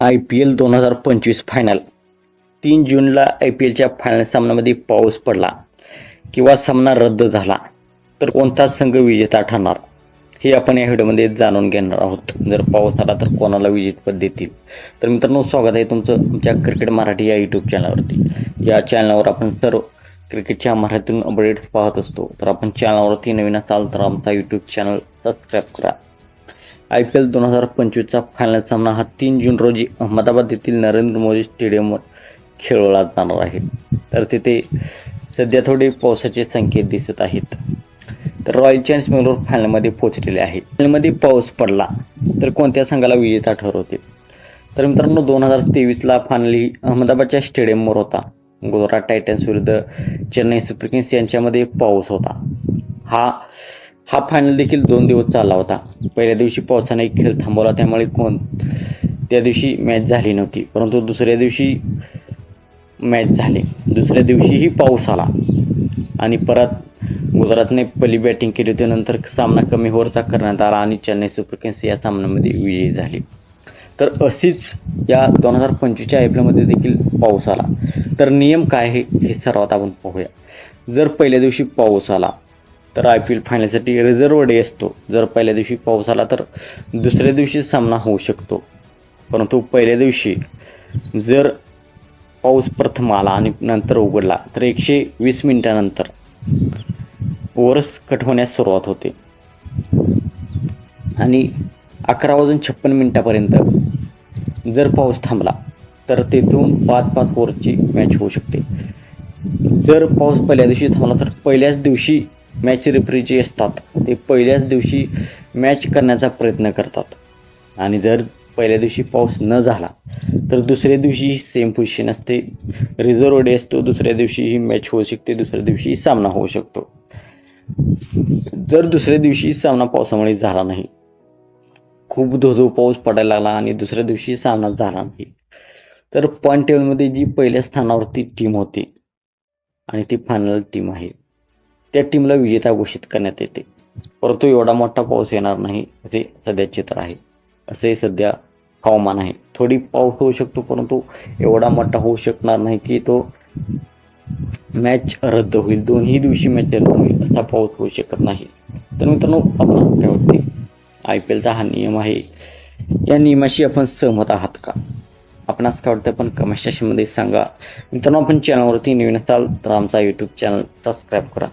I P L दोन हजार पंचवीस फायनल तीन जूनला आय पी एलच्या फायनल सामन्यामध्ये पाऊस पडला किंवा सामना रद्द झाला तर कोणता संघ विजेता ठरणार? हे आपण या व्हिडिओमध्ये जाणून घेणार आहोत. जर पाऊस आला तर कोणाला विजेतपद देतील? तर मित्रांनो स्वागत आहे तुमचं आमच्या क्रिकेट मराठी या यूट्यूब चॅनलवरती या चॅनलवर आपण सर्व क्रिकेटच्या मराठीतून अपडेट्स पाहत असतो. तर आपण चॅनलवरती नवीन असाल तर आमचा यूट्यूब चॅनल सबस्क्राईब करा. आय पी एल दोन हजार पंचवीसचा फायनल सामना हा तीन जून रोजी अहमदाबाद येथील नरेंद्र मोदी स्टेडियमवर खेळवला जाणार आहे. तर तिथे सध्या थोडे पावसाचे संकेत दिसत आहेत. तर रॉयल चॅन्स बेंगलोर फायनलमध्ये पोहोचलेले आहे. फायनलमध्ये पाऊस पडला तर कोणत्या संघाला विजेता ठरवते तर मित्रांनो दोन हजार तेवीसला फायनल ही अहमदाबादच्या स्टेडियमवर होता. गुजरात टायटन्स विरुद्ध चेन्नई सुपर किंग्स यांच्यामध्ये पाऊस होता. हा हा फायनल देखील दोन दिवस चालला होता. पहिल्या दिवशी पावसाने खेळ थांबवला त्यामुळे कोण त्या दिवशी मॅच झाली नव्हती. परंतु दुसऱ्या दिवशी मॅच झाली. दुसऱ्या दिवशीही पाऊस आला. आणि परत गुजरातने पहिली बॅटिंग केली होती. नंतर सामना कमी ओव्हरचा करण्यात आला आणि चेन्नई सुपर किंग्स या सामन्यामध्ये विजयी झाली. तर अशीच या दोन हजार पंचवीसच्या आय पी एलमध्ये देखील पाऊस आला. तर नियम काय आहे हे सर्वात आपण पाहूया. जर पहिल्या दिवशी पाऊस आला तर आय पी एल फायनलसाठी रिझर्व डे असतो. जर पहिल्या दिवशी पाऊस आला तर दुसऱ्या दिवशी सामना होऊ शकतो. परंतु पहिल्या दिवशी जर पाऊस प्रथम आला आणि नंतर उघडला तर एकशे वीस मिनिटानंतर ओव्हर्स कट होण्यास सुरुवात होते. आणि अकरा वाजून छप्पन मिनिटापर्यंत जर पाऊस थांबला तर तेथून पाच पाच ओव्हरची मॅच होऊ शकते. जर पाऊस पहिल्या दिवशी थांबला तर पहिल्याच दिवशी मॅच रेफरी जे असतात ते पहिल्याच दिवशी मॅच करण्याचा प्रयत्न करतात. आणि जर पहिल्या दिवशी पाऊस न झाला तर दुसऱ्या दिवशी सेम पोझिशन असते. रिझर्व डे असतो दुसऱ्या दिवशी ही मॅच होऊ शकते दुसऱ्या दिवशी सामना होऊ शकतो. जर दुसऱ्या दिवशी सामना पावसामुळे झाला नाही खूप धोधो पाऊस पडायला लागला आणि दुसऱ्या दिवशी सामना झाला नाही तर पॉईंट टेबलमध्ये जी पहिल्या स्थानावरती टीम होती आणि ती फायनल टीम आहे. त्या टीमला विजेता घोषित करण्यात येते. परंतु एवढा मोठा पाऊस येणार नाही असे सध्या चित्र आहे. असे सध्या हवामान आहे. थोडी पाऊस होऊ शकतो परंतु एवढा मोठा होऊ शकणार नाही की तो मॅच रद्द होईल. दोन्ही दिवशी मॅच रद्द होईल असा पाऊस होऊ शकत नाही. तर मित्रांनो आपण काय वाटते आय पी एलचा हा नियम आहे. या नियमाशी आपण सहमत आहात का? आपणास काय वाटतं? पण कमेंट सेक्शनमध्ये सांगा. मित्रांनो आपण चॅनलवरती नवीन असाल तर आमचा यूट्यूब चॅनल सबस्क्राईब करा.